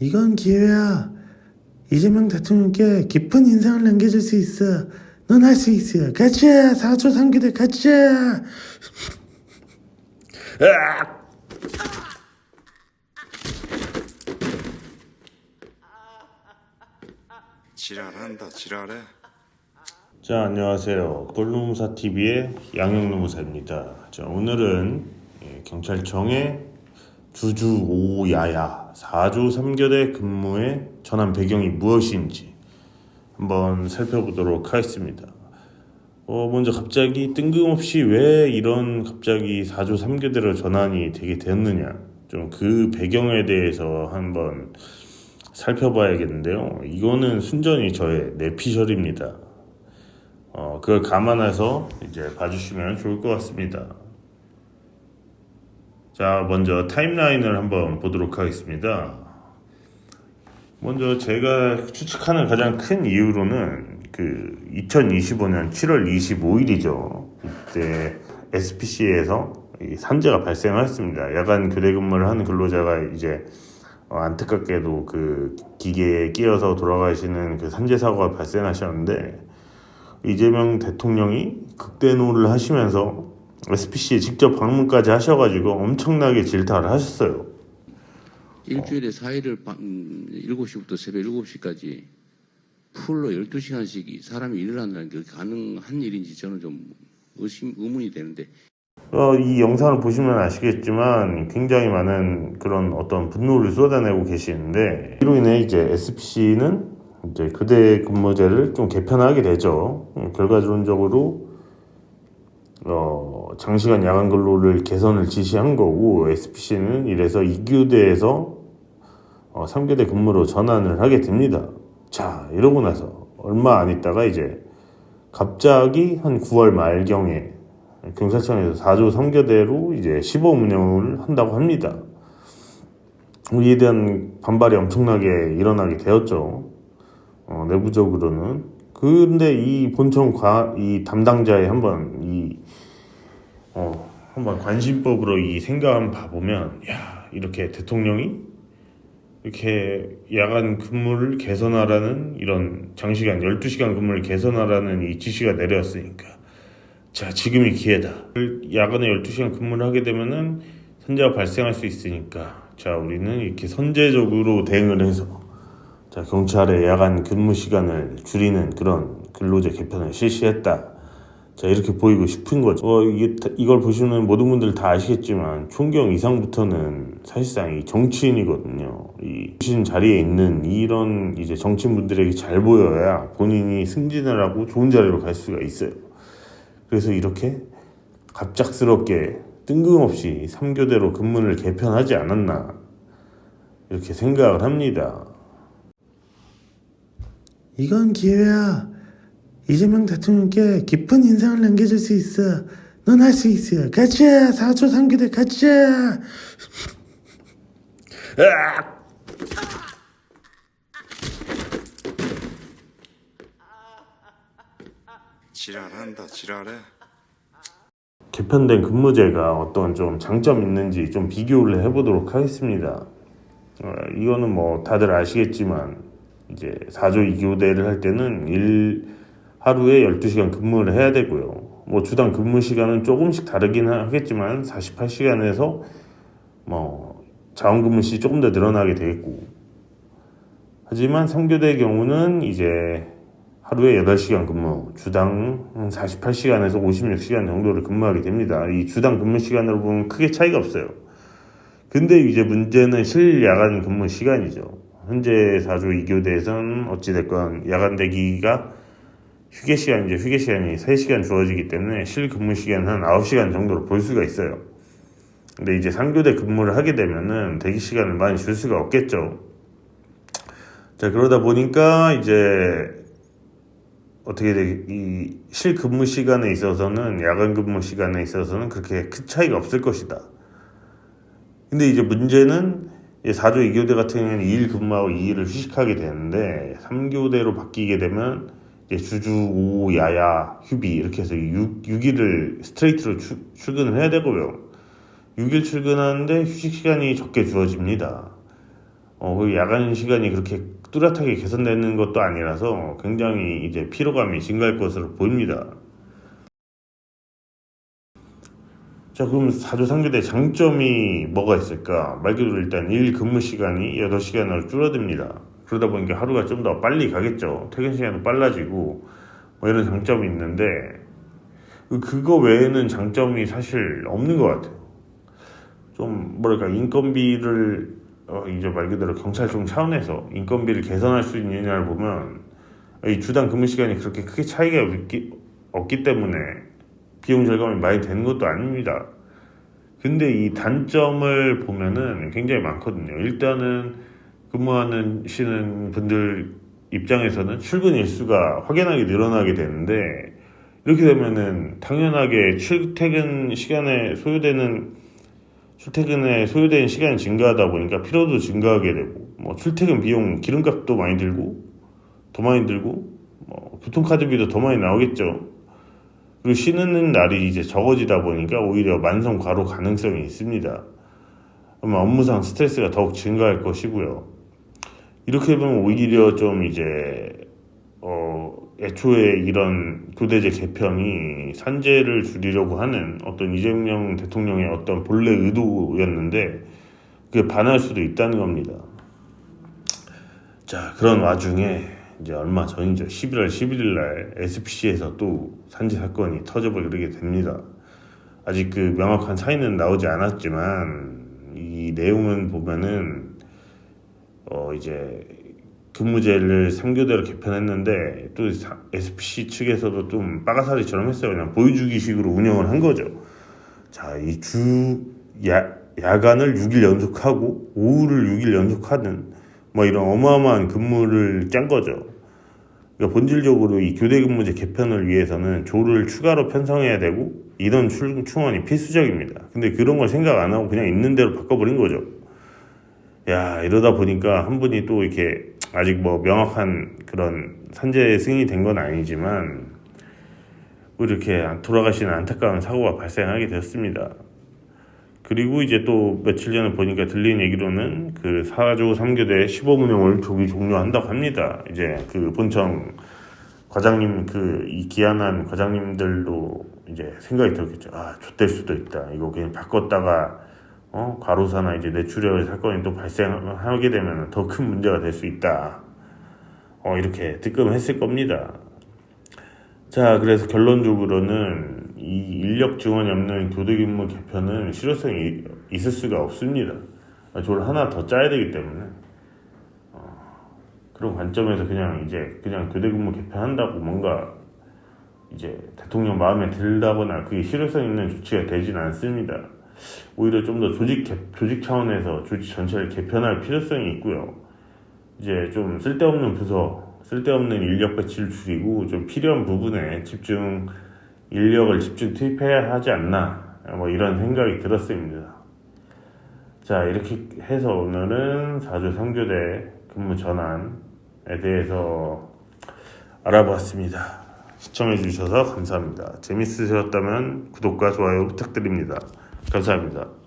이건 기회야. 이재명 대통령께 깊은 인상을 남겨줄 수 있어. 넌 할 수 있어. 가자. 4조 3교대 가자. 으악! 지랄한다 지랄해 자, 안녕하세요. 볼루무사 TV의 양영노무사입니다. 자, 오늘은 예, 경찰청의 주주 오야야 4조 3교대 근무의 전환 배경이 무엇인지 한번 살펴보도록 하겠습니다. 어, 먼저 갑자기 뜬금없이 왜 이런 갑자기 4조 3교대로 전환이 되게 됐느냐. 좀 그 배경에 대해서 한번 살펴봐야겠는데요. 이거는 순전히 저의 내피셜입니다. 어, 그걸 감안해서 이제 봐주시면 좋을 것 같습니다. 자, 먼저 타임라인을 한번 보도록 하겠습니다. 먼저 제가 추측하는 가장 큰 이유로는 그 2025년 7월 25일이죠. 이때 SPC에서 산재가 발생했습니다. 야간 교대 근무를 하는 근로자가 이제 어, 안타깝게도 그 기계에 끼어서 돌아가시는 그 산재 사고가 발생하셨는데 이재명 대통령이 극대노를 하시면서 SPC에 직접 방문까지 하셔가지고 엄청나게 질타를 하셨어요. 일주일에 4일을 밤 7시부터 새벽 7시까지 풀로 12시간씩 사람이 일을 한다는 게 가능한 일인지 저는 좀 의심, 의문이 되는데 어, 이 영상을 보시면 아시겠지만 굉장히 많은 그런 어떤 분노를 쏟아내고 계시는데 이로 인해 이제 SPC는 이제 그대 근무제를 좀 개편하게 되죠. 음, 결과론적으로 어, 장시간 야간 근로를 개선을 지시한 거고 SPC는 이래서 2교대에서 어, 3교대 근무로 전환을 하게 됩니다. 자, 이러고 나서 얼마 안 있다가 이제 갑자기 한 9월 말경에 경찰청에서 4조 3교대로 이제 시범 운영을 한다고 합니다. 이에 대한 반발이 엄청나게 일어나게 되었죠. 어, 내부적으로는. 근데 이 본청 과, 이 담당자의 한번 이, 어, 한번 관심법으로 이 생각 한번 봐보면, 야, 이렇게 대통령이 이렇게 야간 근무를 개선하라는 이런 장시간 12시간 근무를 개선하라는 이 지시가 내려왔으니까. 자 지금이 기회다. 야간에 12시간 근무를 하게 되면은 선제가 발생할 수 있으니까. 자 우리는 이렇게 선제적으로 대응을 해서 자 경찰의 야간 근무 시간을 줄이는 그런 근로제 개편을 실시했다 자 이렇게 보이고 싶은 거죠. 어, 이게 다- 이걸 보시는 모든 분들 다 아시겠지만 총경 이상부터는 사실상 이 정치인이거든요. 이 정치인 자리에 있는 이런 이제 정치인분들에게 잘 보여야 본인이 승진을 하고 좋은 자리로 갈 수가 있어요. 그래서 이렇게 갑작스럽게 뜬금없이 3교대로 근무를 개편하지 않았나 이렇게 생각을 합니다. 이건 기회야. 이재명 대통령께 깊은 인상을 남겨줄 수 있어. 넌 할 수 있어. 가자. 4조 3교대 가자. 으악! 지랄한다 지랄해 개편된 근무제가 어떤 좀 장점 있는지 좀 비교를 해보도록 하겠습니다. 어, 이거는 뭐 다들 아시겠지만 이제 4조 2교대를 할 때는 일 하루에 12시간 근무를 해야 되고요. 뭐 주당 근무 시간은 조금씩 다르긴 하겠지만 48시간에서 뭐 자원 근무 시 조금 더 늘어나게 되겠고 하지만 3교대의 경우는 이제 하루에 8시간 근무, 주당 48시간에서 56시간 정도를 근무하게 됩니다. 이 주당 근무 시간으로 보면 크게 차이가 없어요. 근데 이제 문제는 실 야간 근무 시간이죠. 현재 4조 2교대에서는 어찌됐건 야간 대기가 휴게 시간, 이제 휴게 시간이 3시간 주어지기 때문에 실 근무 시간은 한 9시간 정도로 볼 수가 있어요. 근데 이제 3교대 근무를 하게 되면은 대기 시간을 많이 줄 수가 없겠죠. 자, 그러다 보니까 이제 어떻게 돼, 이 실근무 시간에 있어서는 야간 근무 시간에 있어서는 그렇게 큰 차이가 없을 것이다. 근데 이제 문제는 4조 2교대 같은 경우에는 2일 근무하고 2일을 휴식하게 되는데 3교대로 바뀌게 되면 주주, 오, 야야, 휴비 이렇게 해서 6, 6일을 스트레이트로 추, 출근을 해야 되고요. 6일 출근하는데 휴식 시간이 적게 주어집니다. 어, 그 야간 시간이 그렇게 뚜렷하게 개선되는 것도 아니라서 굉장히 이제 피로감이 증가할 것으로 보입니다. 자, 그럼 4조 상교대 장점이 뭐가 있을까? 말 그대로 일단 일 근무 시간이 8시간으로 줄어듭니다. 그러다 보니까 하루가 좀 더 빨리 가겠죠. 퇴근 시간도 빨라지고, 뭐 이런 장점이 있는데, 그- 그거 외에는 장점이 사실 없는 것 같아요. 좀, 뭐랄까, 인건비를, 어, 이제 말 그대로 경찰청 차원에서 인건비를 개선할 수 있느냐를 보면, 이 주당 근무 시간이 그렇게 크게 차이가 없기, 없기 때문에 비용 절감이 많이 되는 것도 아닙니다. 근데 이 단점을 보면은 굉장히 많거든요. 일단은 근무하는 시는 분들 입장에서는 출근 일수가 확연하게 늘어나게 되는데 이렇게 되면은 당연하게 출퇴근 시간에 소요되는 출퇴근에 소요되는 시간이 증가하다 보니까 피로도 증가하게 되고 뭐 출퇴근 비용 기름값도 많이 들고 더 많이 들고 뭐 교통카드비도 더 많이 나오겠죠. 그리고 쉬는 날이 이제 적어지다 보니까 오히려 만성 과로 가능성이 있습니다. 그러면 업무상 스트레스가 더욱 증가할 것이고요. 이렇게 보면 오히려 좀 이제 어 애초에 이런 교대제 개편이 산재를 줄이려고 하는 어떤 이재명 대통령의 어떤 본래 의도였는데 그게 반할 수도 있다는 겁니다. 자 그런 와중에 이제 얼마 전이죠 11월 11일 날 SPC에서 또 산재 사건이 터져버리게 됩니다. 아직 그 명확한 사인은 나오지 않았지만 이 내용은 보면은 어 이제 근무제를 3교대로 개편했는데 또 사- SPC 측에서도 좀 빠가사리처럼 했어요. 그냥 보여주기식으로 운영을 한 거죠. 자, 이 주 야간을 6일 연속하고 오후를 6일 연속하는 뭐 이런 어마어마한 근무를 짠 거죠. 그러니까 본질적으로 이 교대 근무제 개편을 위해서는 조를 추가로 편성해야 되고 출- 충원이 필수적입니다. 근데 그런 걸 생각 안 하고 그냥 있는 대로 바꿔버린 거죠. 야 이러다 보니까 한 분이 또 이렇게 아직 뭐 명확한 그런 산재 승인이 된 건 아니지만 뭐 이렇게 돌아가시는 안타까운 사고가 발생하게 되었습니다. 그리고 이제 또 며칠 전에 보니까 들린 얘기로는 그 4조 3교대 15분 운영을 조기 종료한다고 합니다. 이제 그 본청 과장님 그 이 기한한 과장님들도 이제 생각이 들었겠죠. 아, 좆될 수도 있다. 이거 그냥 바꿨다가 어, 과로사나 이제 뇌출혈 사건이 또 발생하게 되면 더 큰 문제가 될 수 있다. 어, 이렇게 뜨끔했을 겁니다. 자, 그래서 결론적으로는 이 인력 지원이 없는 교대 근무 개편은 실효성이 있을 수가 없습니다. 저를 하나 더 짜야 되기 때문에 어, 그런 관점에서 그냥 이제 그냥 교대 근무 개편한다고 뭔가 이제 대통령 마음에 들다거나 그게 실효성 있는 조치가 되진 않습니다. 오히려 좀 더 조직 개- 조직 차원에서 조직 전체를 개편할 필요성이 있고요. 이제 좀 쓸데없는 부서, 쓸데없는 인력 배치를 줄이고 좀 필요한 부분에 집중 인력을 집중 투입해야 하지 않나 뭐 이런 생각이 들었습니다. 자 이렇게 해서 오늘은 4조 3교대 근무 전환에 대해서 알아보았습니다. 시청해 주셔서 감사합니다. 재밌으셨다면 구독과 좋아요 부탁드립니다. 감사합니다.